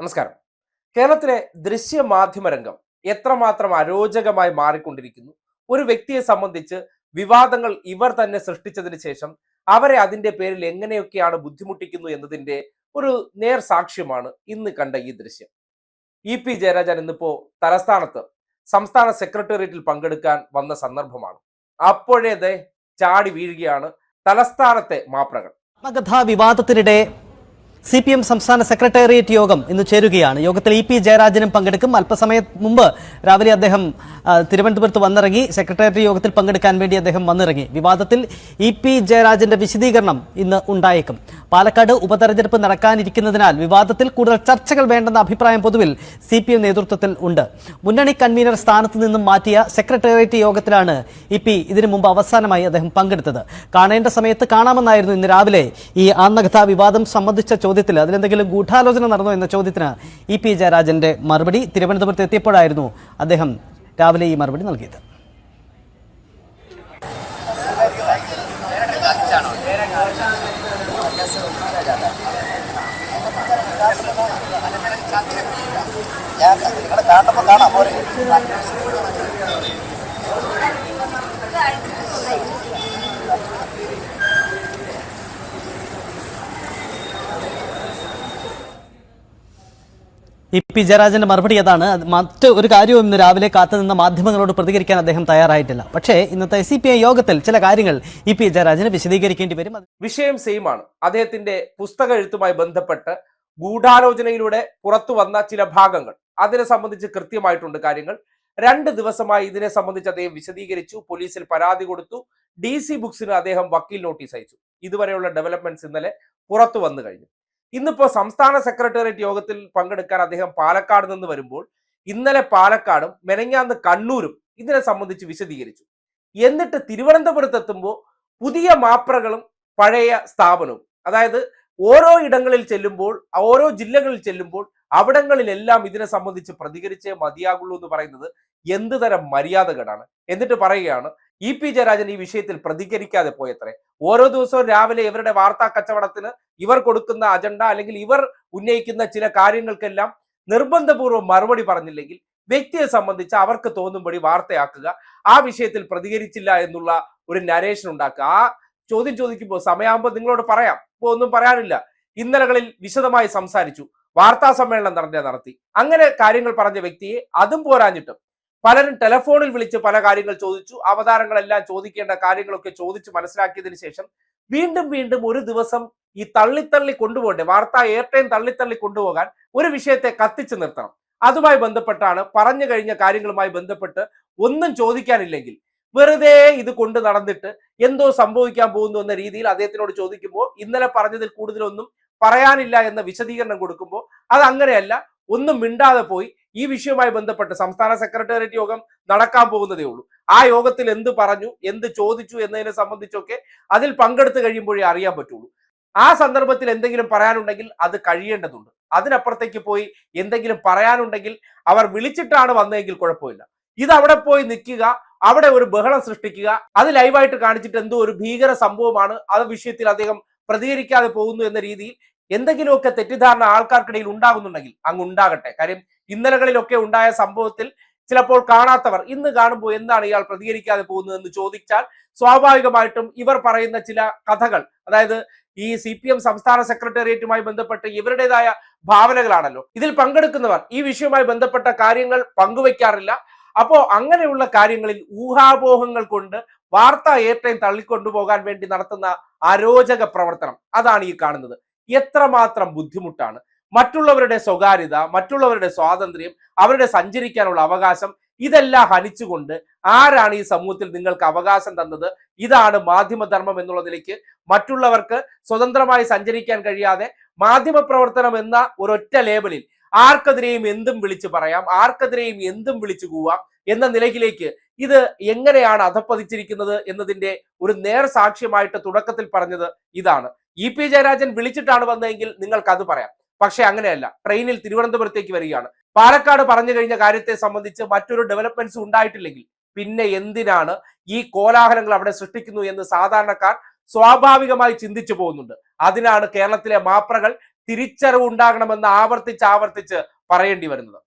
നമസ്കാരം. കേരളത്തിലെ ദൃശ്യ മാധ്യമ രംഗം എത്രമാത്രം അരോചകമായി മാറിക്കൊണ്ടിരിക്കുന്നു? ഒരു വ്യക്തിയെ സംബന്ധിച്ച് വിവാദങ്ങൾ ഇവർ തന്നെ സൃഷ്ടിച്ചതിന് ശേഷം അവരെ അതിന്റെ പേരിൽ എങ്ങനെയൊക്കെയാണ് ബുദ്ധിമുട്ടിക്കുന്നു എന്നതിന്റെ ഒരു നേർ സാക്ഷ്യമാണ് ഇന്ന് കണ്ട ഈ ദൃശ്യം. ഇ പി ജയരാജൻ ഇന്നിപ്പോ തലസ്ഥാനത്ത് സംസ്ഥാന സെക്രട്ടേറിയറ്റിൽ പങ്കെടുക്കാൻ വന്ന സന്ദർഭമാണ്. അപ്പോഴേതേ ചാടി വീഴുകയാണ് തലസ്ഥാനത്തെ മാപ്രകൾ. വിവാദത്തിനിടെ സി പി എം സംസ്ഥാന സെക്രട്ടേറിയറ്റ് യോഗം ഇന്ന് ചേരുകയാണ്. യോഗത്തിൽ ഇ പി ജയരാജനും പങ്കെടുക്കും. അല്പസമയം മുമ്പ് രാവിലെ അദ്ദേഹം തിരുവനന്തപുരത്ത് വന്നിറങ്ങി. സെക്രട്ടേറിയറ്റ് യോഗത്തിൽ പങ്കെടുക്കാൻ വേണ്ടി അദ്ദേഹം വന്നിറങ്ങി. വിവാദത്തിൽ ഇ പി ജയരാജന്റെ വിശദീകരണം ഇന്ന് ഉണ്ടായേക്കും. പാലക്കാട് ഉപതെരഞ്ഞെടുപ്പ് നടക്കാനിരിക്കുന്നതിനാൽ വിവാദത്തിൽ കൂടുതൽ ചർച്ചകൾ വേണ്ടെന്ന അഭിപ്രായം പൊതുവിൽ സി പി എം നേതൃത്വത്തിൽ ഉണ്ട്. മുന്നണി കൺവീനർ സ്ഥാനത്ത് നിന്നും മാറ്റിയ സെക്രട്ടേറിയറ്റ് യോഗത്തിലാണ് ഇ പി ഇതിനു മുമ്പ് അവസാനമായി അദ്ദേഹം പങ്കെടുത്തത്. കാണേണ്ട സമയത്ത് കാണാമെന്നായിരുന്നു ഇന്ന് രാവിലെ ഈ ആത്മകഥാ വിവാദം സംബന്ധിച്ച ചോദ്യത്തിൽ അതിലെന്തെങ്കിലും ഗൂഢാലോചന നടന്നോ എന്ന ചോദ്യത്തിന് ഇ പി ജയരാജന്റെ മറുപടി തിരുവനന്തപുരത്ത് എത്തിയപ്പോഴായിരുന്നു അദ്ദേഹം രാവിലെ ഈ മറുപടി നൽകിയത്. ഞാൻ നിങ്ങളെ കാണുമ്പോൾ കാണാം. പോരെ. ഇ പി ജയരാജന്റെ മറുപടി അതാണ് മറ്റു ഒരു കാര്യവും ഇന്ന് രാവിലെ കാത്തുനിന്ന മാധ്യമങ്ങളോട് പ്രതികരിക്കാൻ അദ്ദേഹം തയ്യാറായിട്ടില്ല. പക്ഷേ ഇന്നത്തെ സി പി ഐ യോഗത്തിൽ ചില കാര്യങ്ങൾ ഇ പി ജയരാജന് വിശദീകരിക്കേണ്ടി വരും. വിഷയം സെയിം ആണ് അദ്ദേഹത്തിന്റെ പുസ്തക എഴുത്തുമായി ബന്ധപ്പെട്ട് ഗൂഢാലോചനയിലൂടെ പുറത്തു വന്ന ചില ഭാഗങ്ങൾ. അതിനെ സംബന്ധിച്ച് കൃത്യമായിട്ടുണ്ട് കാര്യങ്ങൾ. രണ്ട് ദിവസമായി ഇതിനെ സംബന്ധിച്ച് അദ്ദേഹം വിശദീകരിച്ചു പോലീസിൽ പരാതി കൊടുത്തു ഡി സി ബുക്സിന് അദ്ദേഹം വക്കീൽ നോട്ടീസ് അയച്ചു. ഇതുവരെയുള്ള ഡെവലപ്മെന്റ്സ് ഇന്നലെ പുറത്തു വന്നു കഴിഞ്ഞു. ഇന്നിപ്പോ സംസ്ഥാന സെക്രട്ടേറിയറ്റ് യോഗത്തിൽ പങ്കെടുക്കാൻ അദ്ദേഹം പാലക്കാട് നിന്ന് വരുമ്പോൾ ഇന്നലെ പാലക്കാടും മെനങ്ങാന്ന് കണ്ണൂരും ഇതിനെ സംബന്ധിച്ച് വിശദീകരിച്ചു. എന്നിട്ട് തിരുവനന്തപുരത്ത് എത്തുമ്പോൾ പുതിയ മാപ്രകളും പഴയ സ്ഥാപനവും. അതായത് ഓരോ ഇടങ്ങളിൽ ചെല്ലുമ്പോൾ ഓരോ ജില്ലകളിൽ ചെല്ലുമ്പോൾ അവിടങ്ങളിലെല്ലാം ഇതിനെ സംബന്ധിച്ച് പ്രതികരിച്ചേ മതിയാകുള്ളൂ എന്ന് പറയുന്നത് എന്ത് തരം മര്യാദകേടാണ്. എന്നിട്ട് പറയുകയാണ് ഇ പി ജയരാജൻ ഈ വിഷയത്തിൽ പ്രതികരിക്കാതെ പോയത്രേ. ഓരോ ദിവസവും രാവിലെ ഇവരുടെ വാർത്താ കച്ചവടത്തിന് ഇവർ കൊടുക്കുന്ന അജണ്ട അല്ലെങ്കിൽ ഇവർ ഉന്നയിക്കുന്ന ചില കാര്യങ്ങൾക്കെല്ലാം നിർബന്ധപൂർവം മറുപടി പറഞ്ഞില്ലെങ്കിൽ വ്യക്തിയെ സംബന്ധിച്ച് അവർക്ക് തോന്നുംപടി വാർത്തയാക്കുക ആ വിഷയത്തിൽ പ്രതികരിച്ചില്ല എന്നുള്ള ഒരു നരേഷൻ ഉണ്ടാക്കുക. ആ ചോദ്യം ചോദിക്കുമ്പോൾ സമയമാകുമ്പോൾ നിങ്ങളോട് പറയാം. ഇപ്പോൾ ഒന്നും പറയാനില്ല. ഇന്നലകളിൽ വിശദമായി സംസാരിച്ചു. വാർത്താ സമ്മേളനം നടന്ന നടത്തി. അങ്ങനെ കാര്യങ്ങൾ പറഞ്ഞ വ്യക്തിയെ അതും പോരാഞ്ഞിട്ടും പലരും ടെലഫോണിൽ വിളിച്ച് പല കാര്യങ്ങൾ ചോദിച്ചു. അവതാരങ്ങളെല്ലാം ചോദിക്കേണ്ട കാര്യങ്ങളൊക്കെ ചോദിച്ച് മനസ്സിലാക്കിയതിനു ശേഷം വീണ്ടും വീണ്ടും ഒരു ദിവസം ഈ തള്ളിത്തള്ളി കൊണ്ടുപോകണ്ടേ വാർത്താ എയർടൈം തള്ളിത്തള്ളി കൊണ്ടുപോകാൻ ഒരു വിഷയത്തെ കത്തിച്ചു നിർത്തണം. അതുമായി ബന്ധപ്പെട്ടാണ് പറഞ്ഞു കഴിഞ്ഞ കാര്യങ്ങളുമായി ബന്ധപ്പെട്ട് ഒന്നും ചോദിക്കാനില്ലെങ്കിൽ വെറുതെ ഇത് കൊണ്ട് നടന്നിട്ട് എന്തോ സംഭവിക്കാൻ പോകുന്നു എന്ന രീതിയിൽ അദ്ദേഹത്തിനോട് ചോദിക്കുമ്പോൾ ഇന്നലെ പറഞ്ഞതിൽ കൂടുതലൊന്നും പറയാനില്ല എന്ന വിശദീകരണം കൊടുക്കുമ്പോൾ അത് അങ്ങനെയല്ല ഒന്നും മിണ്ടാതെ പോയി ഈ വിഷയവുമായി ബന്ധപ്പെട്ട് സംസ്ഥാന സെക്രട്ടേറിയറ്റ് യോഗം നടക്കാൻ പോകുന്നതേ ഉള്ളൂ. ആ യോഗത്തിൽ എന്ത് പറഞ്ഞു എന്ത് ചോദിച്ചു എന്നതിനെ സംബന്ധിച്ചൊക്കെ അതിൽ പങ്കെടുത്ത് കഴിയുമ്പോഴേ അറിയാൻ പറ്റുള്ളൂ. ആ സന്ദർഭത്തിൽ എന്തെങ്കിലും പറയാനുണ്ടെങ്കിൽ അത് കഴിയേണ്ടതുണ്ട്. അതിനപ്പുറത്തേക്ക് പോയി എന്തെങ്കിലും പറയാനുണ്ടെങ്കിൽ അവർ വിളിച്ചിട്ടാണ് വന്നതെങ്കിൽ കുഴപ്പമില്ല. ഇത് അവിടെ പോയി നിൽക്കുക അവിടെ ഒരു ബഹളം സൃഷ്ടിക്കുക അത് ലൈവായിട്ട് കാണിച്ചിട്ട് എന്തോ ഒരു ഭീകര സംഭവമാണ് ആ വിഷയത്തിൽ അദ്ദേഹം പ്രതികരിക്കാതെ പോകുന്നു എന്ന രീതിയിൽ എന്തെങ്കിലുമൊക്കെ തെറ്റിദ്ധാരണ ആൾക്കാർക്കിടയിൽ ഉണ്ടാകുന്നുണ്ടെങ്കിൽ അങ്ങ് ഉണ്ടാകട്ടെ. കാര്യം ഇന്നലകളിലൊക്കെ ഉണ്ടായ സംഭവത്തിൽ ചിലപ്പോൾ കാണാത്തവർ ഇന്ന് കാണുമ്പോൾ എന്താണ് ഇയാൾ പ്രതികരിക്കാതെ പോകുന്നതെന്ന് ചോദിച്ചാൽ സ്വാഭാവികമായിട്ടും ഇവർ പറയുന്ന ചില കഥകൾ അതായത് ഈ സി പി എം സംസ്ഥാന സെക്രട്ടേറിയറ്റുമായി ബന്ധപ്പെട്ട് ഇവരുടേതായ ഭാവനകളാണല്ലോ. ഇതിൽ പങ്കെടുക്കുന്നവർ ഈ വിഷയവുമായി ബന്ധപ്പെട്ട കാര്യങ്ങൾ പങ്കുവെക്കാറില്ല. അപ്പോ അങ്ങനെയുള്ള കാര്യങ്ങളിൽ ഊഹാപോഹങ്ങൾ കൊണ്ട് വാർത്താ ഏറ്റവും തള്ളിക്കൊണ്ടുപോകാൻ വേണ്ടി നടത്തുന്ന അരോചക പ്രവർത്തനം അതാണ് ഈ കാണുന്നത്. എത്രമാത്രം ബുദ്ധിമുട്ടാണ്? മറ്റുള്ളവരുടെ സ്വകാര്യത മറ്റുള്ളവരുടെ സ്വാതന്ത്ര്യം അവരുടെ സഞ്ചരിക്കാനുള്ള അവകാശം ഇതെല്ലാം ഹനിച്ചുകൊണ്ട് ആരാണ് ഈ സമൂഹത്തിൽ നിങ്ങൾക്ക് അവകാശം തന്നത്? ഇതാണ് മാധ്യമധർമ്മം എന്നുള്ള നിലയ്ക്ക് മറ്റുള്ളവർക്ക് സ്വതന്ത്രമായി സഞ്ചരിക്കാൻ കഴിയാതെ മാധ്യമ പ്രവർത്തനം എന്ന ഒരൊറ്റ ലേബലിൽ ആർക്കെതിരെയും എന്തും വിളിച്ചു പറയാം ആർക്കെതിരെയും എന്തും വിളിച്ചു കൂവാം എന്ന നിലയിലേക്ക് ഇത് എങ്ങനെയാണ് അധപ്പതിച്ചിരിക്കുന്നത് എന്നതിന്റെ ഒരു നേർ സാക്ഷ്യമായിട്ട് തുടക്കത്തിൽ പറഞ്ഞത് ഇതാണ്. ഇ പി ജയരാജൻ വിളിച്ചിട്ടാണ് വന്നതെങ്കിൽ അത് പറയാം. പക്ഷെ അങ്ങനെയല്ല. ട്രെയിനിൽ തിരുവനന്തപുരത്തേക്ക് വരികയാണ്. പാലക്കാട് പറഞ്ഞു കഴിഞ്ഞ കാര്യത്തെ സംബന്ധിച്ച് മറ്റൊരു ഡെവലപ്മെന്റ്സ് ഉണ്ടായിട്ടില്ലെങ്കിൽ പിന്നെ എന്തിനാണ് ഈ കോലാഹലങ്ങൾ അവിടെ സൃഷ്ടിക്കുന്നു എന്ന് സാധാരണക്കാർ സ്വാഭാവികമായി ചിന്തിച്ചു പോകുന്നുണ്ട്. അതിനാണ് കേരളത്തിലെ മാപ്രകൾ തിരിച്ചറിവ് ഉണ്ടാകണമെന്ന് ആവർത്തിച്ച് ആവർത്തിച്ച് പറയേണ്ടി വരുന്നത്.